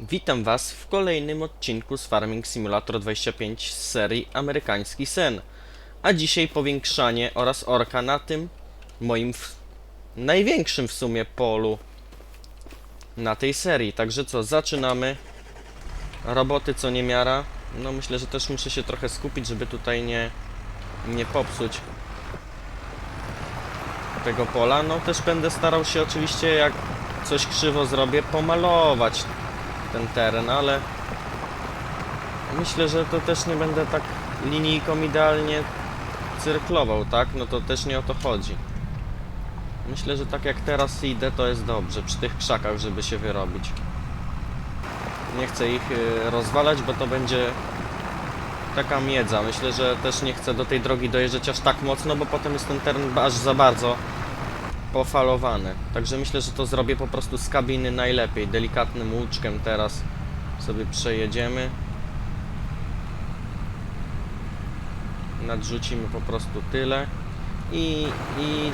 Witam Was w kolejnym odcinku z Farming Simulator 25 z serii Amerykański Sen. A dzisiaj powiększanie oraz orka na tym moim największym w sumie polu na tej serii. Także co, zaczynamy. Roboty co niemiara. No myślę, że też muszę się trochę skupić, żeby tutaj nie, nie popsuć tego pola. No też będę starał się oczywiście jak coś krzywo zrobię pomalować ten teren, ale myślę, że to też nie będę tak linijką idealnie cyrklował, tak? No to też nie o to chodzi. Myślę, że tak jak teraz idę, to jest dobrze, przy tych krzakach, żeby się wyrobić. Nie chcę ich y, rozwalać, bo to będzie taka miedza. Myślę, że też nie chcę do tej drogi dojeżdżać aż tak mocno, bo potem jest ten teren aż za bardzo pofalowany. Także myślę, że to zrobię po prostu z kabiny najlepiej. Delikatnym łuczkiem teraz sobie przejedziemy. Nadrzucimy po prostu tyle i, i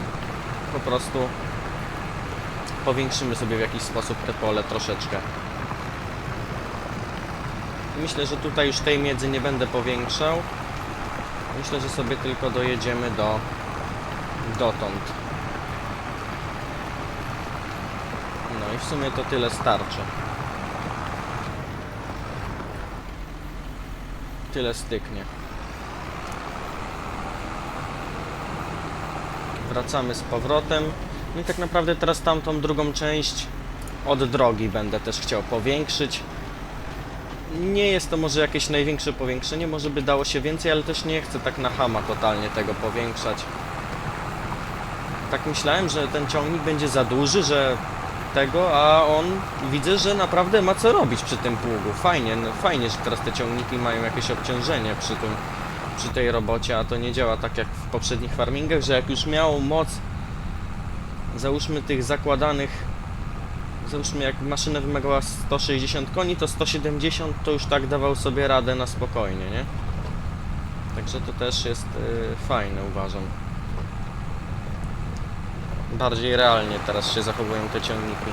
po prostu powiększymy sobie w jakiś sposób te pole troszeczkę. Myślę, że tutaj już tej miedzy nie będę powiększał. Myślę, że sobie tylko dojedziemy do dotąd. No i w sumie to tyle starczy. Tyle styknie. Wracamy z powrotem. No i tak naprawdę teraz tamtą drugą część od drogi będę też chciał powiększyć. Nie jest to może jakieś największe powiększenie, może by dało się więcej, ale też nie chcę tak na hama totalnie tego powiększać. Tak myślałem, że ten ciągnik będzie za duży, że tego, a on widzę, że naprawdę ma co robić przy tym pługu. Fajnie, no, fajnie, że teraz te ciągniki mają jakieś obciążenie przy tym, przy tej robocie, a to nie działa tak jak w poprzednich farmingach, że jak już miał moc, załóżmy tych zakładanych, załóżmy jak maszyna wymagała 160 koni, to 170 to już tak dawał sobie radę na spokojnie, nie? Także to też jest y, fajne, uważam bardziej realnie teraz się zachowują te ciągniki.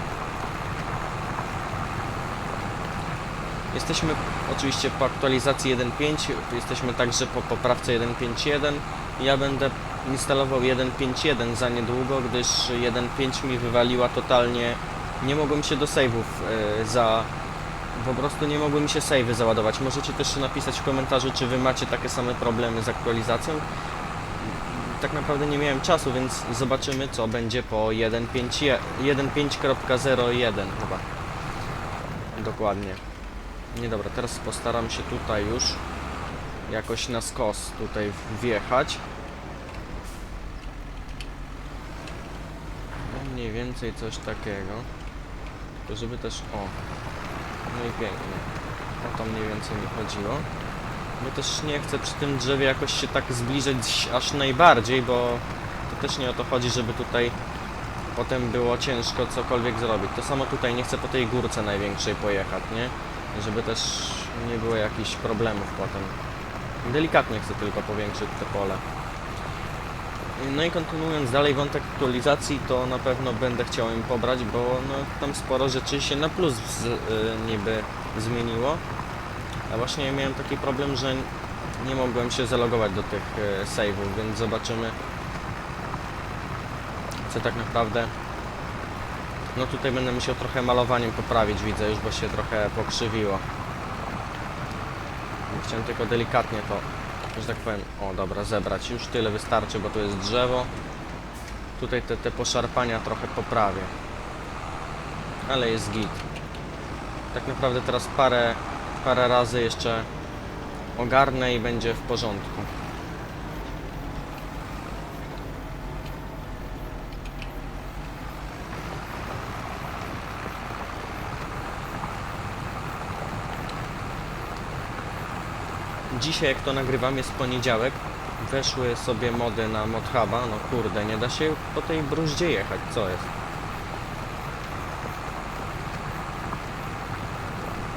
Jesteśmy oczywiście po aktualizacji 1.5, jesteśmy także po poprawce 1.5.1. Ja będę instalował 1.5.1 za niedługo, gdyż 1.5 mi wywaliła totalnie. Nie mogłem się do save'ów y, za... Po prostu nie mogły mi się save'y załadować. Możecie też napisać w komentarzu, czy wy macie takie same problemy z aktualizacją tak naprawdę nie miałem czasu, więc zobaczymy co będzie po 1.5 1.5.01 chyba. Dokładnie. Nie dobra, teraz postaram się tutaj już jakoś na skos tutaj wjechać. No mniej więcej coś takiego. Żeby też... O! No i pięknie. O to mniej więcej mi chodziło. Bo też nie chcę przy tym drzewie jakoś się tak zbliżyć aż najbardziej, bo to też nie o to chodzi, żeby tutaj potem było ciężko cokolwiek zrobić. To samo tutaj nie chcę po tej górce największej pojechać, nie? Żeby też nie było jakichś problemów potem. Delikatnie chcę tylko powiększyć te pole. No i kontynuując dalej wątek aktualizacji, to na pewno będę chciał im pobrać, bo no, tam sporo rzeczy się na plus z, y, niby zmieniło. A właśnie miałem taki problem, że nie mogłem się zalogować do tych e, save'ów, więc zobaczymy co tak naprawdę no tutaj będę musiał trochę malowaniem poprawić, widzę już, bo się trochę pokrzywiło. Chciałem tylko delikatnie to, że tak powiem, o dobra, zebrać. Już tyle wystarczy, bo tu jest drzewo. Tutaj te, te poszarpania trochę poprawię. Ale jest git. Tak naprawdę teraz parę parę razy jeszcze ogarnę i będzie w porządku. Dzisiaj jak to nagrywam jest poniedziałek Weszły sobie mody na Modhuba No kurde, nie da się po tej bruździe jechać, co jest?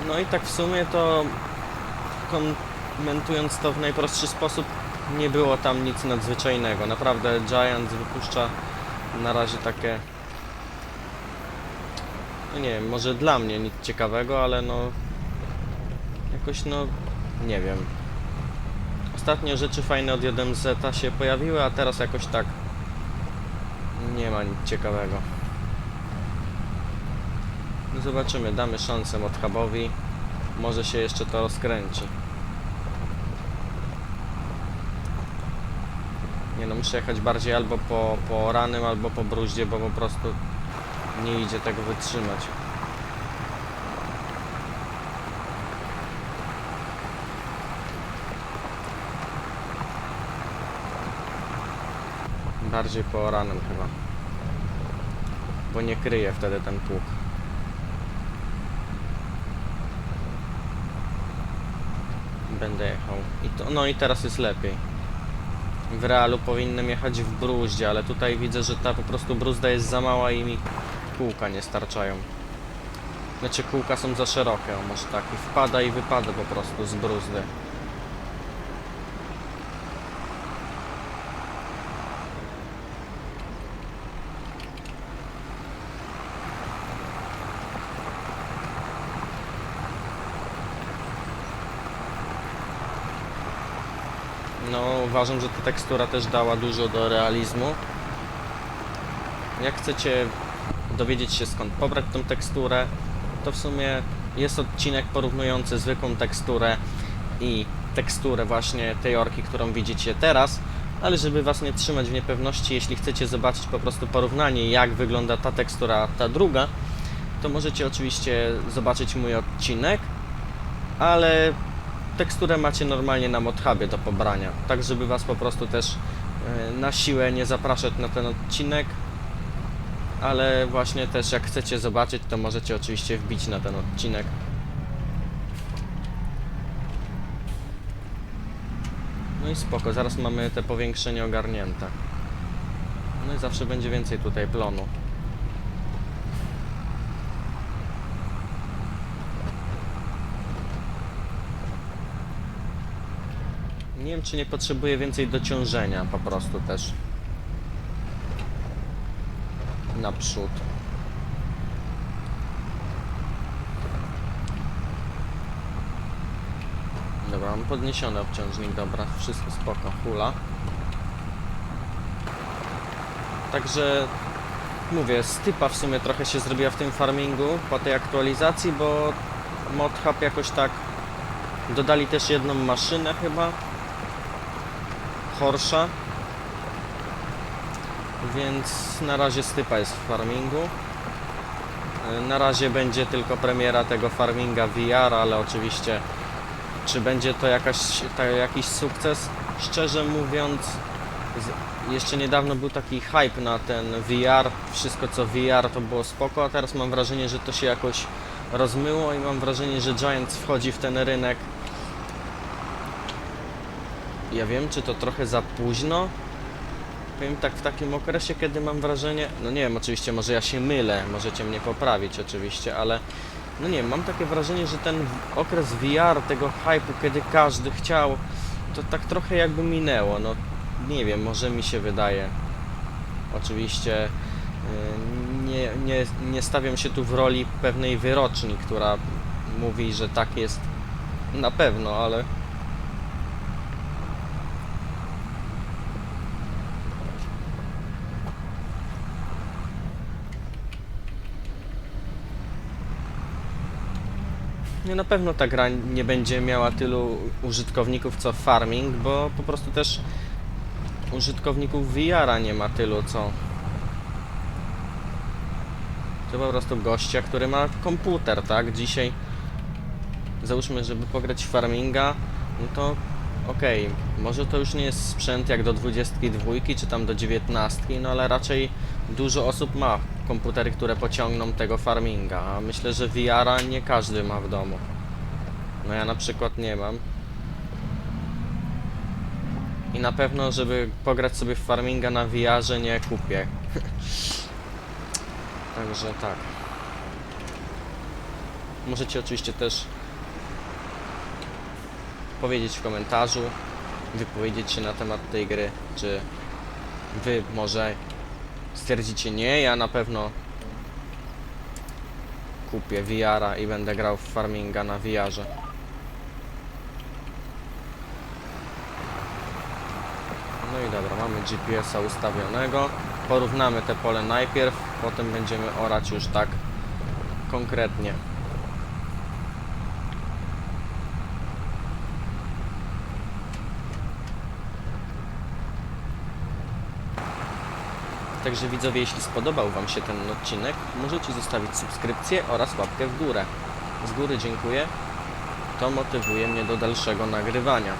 No i tak w sumie to komentując to w najprostszy sposób, nie było tam nic nadzwyczajnego. Naprawdę Giants wypuszcza na razie takie no nie wiem, może dla mnie nic ciekawego, ale no jakoś no nie wiem. Ostatnio rzeczy fajne od 1Z się pojawiły, a teraz jakoś tak nie ma nic ciekawego. No Zobaczymy, damy szansę Modhubowi. Może się jeszcze to rozkręci. Nie no, muszę jechać bardziej albo po, po ranym, albo po bruździe, bo po prostu nie idzie tego wytrzymać. Bardziej po ranym chyba. Bo nie kryje wtedy ten pług. Będę jechał. I to, no i teraz jest lepiej. W realu powinienem jechać w bruździe, ale tutaj widzę, że ta po prostu bruzda jest za mała i mi kółka nie starczają. Znaczy kółka są za szerokie, o może tak. I wpada i wypada po prostu z bruzdy. No, uważam, że ta tekstura też dała dużo do realizmu. Jak chcecie dowiedzieć się skąd pobrać tą teksturę, to w sumie jest odcinek porównujący zwykłą teksturę i teksturę właśnie tej orki, którą widzicie teraz, ale żeby Was nie trzymać w niepewności, jeśli chcecie zobaczyć po prostu porównanie, jak wygląda ta tekstura, ta druga, to możecie oczywiście zobaczyć mój odcinek, ale teksturę macie normalnie na Modhubie do pobrania, tak żeby Was po prostu też e, na siłę nie zapraszać na ten odcinek, ale właśnie też jak chcecie zobaczyć, to możecie oczywiście wbić na ten odcinek. No i spoko, zaraz mamy te powiększenie ogarnięte. No i zawsze będzie więcej tutaj plonu. Nie wiem, czy nie potrzebuję więcej dociążenia po prostu też. Naprzód. Dobra, mam podniesiony obciążnik, dobra, wszystko spoko, hula. Także mówię, stypa w sumie trochę się zrobiła w tym farmingu po tej aktualizacji, bo ModHub jakoś tak dodali też jedną maszynę chyba Horsza więc na razie stypa jest w farmingu E, na razie będzie tylko premiera tego farminga VR, ale oczywiście czy będzie to jakaś, jakiś sukces? Szczerze mówiąc, jeszcze niedawno był taki hype na ten VR. Wszystko co VR to było spoko, a teraz mam wrażenie, że to się jakoś rozmyło i mam wrażenie, że Giants wchodzi w ten rynek. Ja wiem, czy to trochę za późno. Powiem tak w takim okresie, kiedy mam wrażenie, no nie wiem, oczywiście może ja się mylę, możecie mnie poprawić oczywiście, ale no nie wiem, mam takie wrażenie, że ten okres VR, tego hype'u, kiedy każdy chciał, to tak trochę jakby minęło, no nie wiem, może mi się wydaje. Oczywiście y, nie, nie, nie stawiam się tu w roli pewnej wyroczni, która mówi, że tak jest na pewno, ale Nie, na pewno ta gra nie będzie miała tylu użytkowników co Farming, bo po prostu też użytkowników VR-a nie ma tylu co. To po prostu gościa, który ma komputer, tak? Dzisiaj załóżmy, żeby pograć Farminga, no to okej, może to już nie jest sprzęt jak do 22 czy tam do 19, no ale raczej dużo osób ma komputery, które pociągną tego farminga, a myślę, że VR-a nie każdy ma w domu. No ja na przykład nie mam. I na pewno, żeby pograć sobie w farminga na VR-ze nie kupię. Także tak. Możecie oczywiście też powiedzieć w komentarzu, wypowiedzieć się na temat tej gry, czy wy może stwierdzicie nie, ja na pewno kupię VR-a i będę grał w farminga na VR-ze. No i dobra, mamy GPS-a ustawionego. Porównamy te pole najpierw, potem będziemy orać już tak konkretnie. Także widzowie, jeśli spodobał Wam się ten odcinek, możecie zostawić subskrypcję oraz łapkę w górę. Z góry dziękuję. To motywuje mnie do dalszego nagrywania.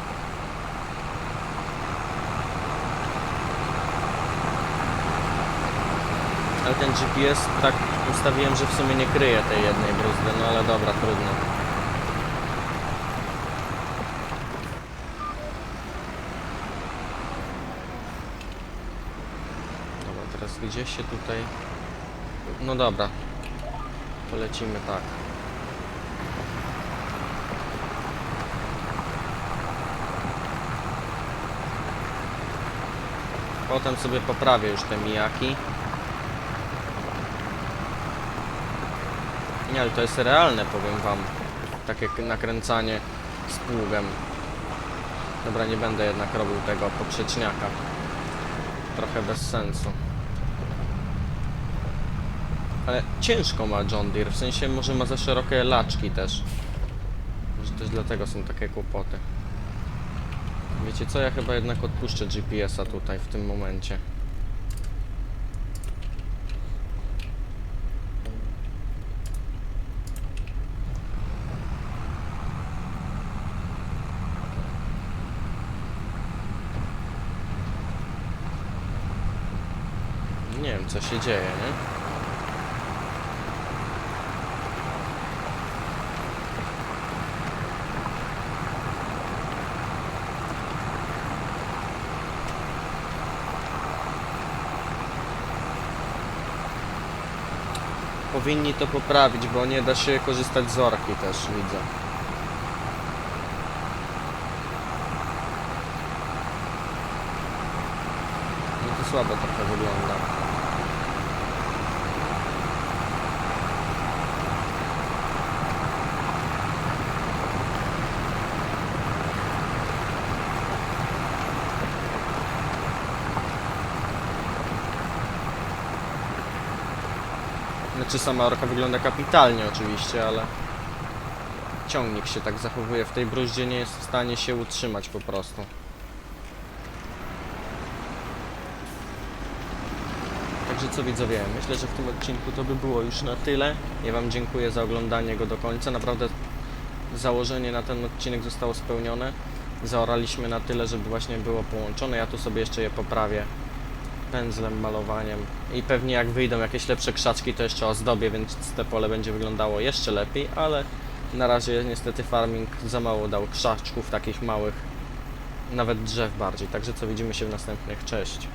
Ale ten GPS tak ustawiłem, że w sumie nie kryje tej jednej bruzdy, no ale dobra, trudno. Dobra, teraz gdzieś się tutaj... No dobra. Polecimy tak. Potem sobie poprawię już te mijaki. Nie, ale to jest realne, powiem wam. Takie nakręcanie z pługiem. Dobra, nie będę jednak robił tego poprzeczniaka. Trochę bez sensu. Ale ciężko ma John Deere, w sensie może ma za szerokie laczki też. Może też dlatego są takie kłopoty. Wiecie co, ja chyba jednak odpuszczę GPS-a tutaj w tym momencie. Nie wiem co się dzieje, nie? Powinni to poprawić, bo nie da się korzystać z orki też, widzę. No to słabo trochę wygląda. Znaczy sama orka wygląda kapitalnie oczywiście, ale ciągnik się tak zachowuje w tej bruździe, nie jest w stanie się utrzymać po prostu. Także co widzowie, myślę, że w tym odcinku to by było już na tyle. Ja Wam dziękuję za oglądanie go do końca. Naprawdę założenie na ten odcinek zostało spełnione. Zaoraliśmy na tyle, żeby właśnie było połączone. Ja tu sobie jeszcze je poprawię pędzlem, malowaniem. I pewnie jak wyjdą jakieś lepsze krzaczki to jeszcze ozdobię, więc te pole będzie wyglądało jeszcze lepiej, ale na razie niestety farming za mało dał krzaczków takich małych, nawet drzew bardziej, także co widzimy się w następnych, cześć.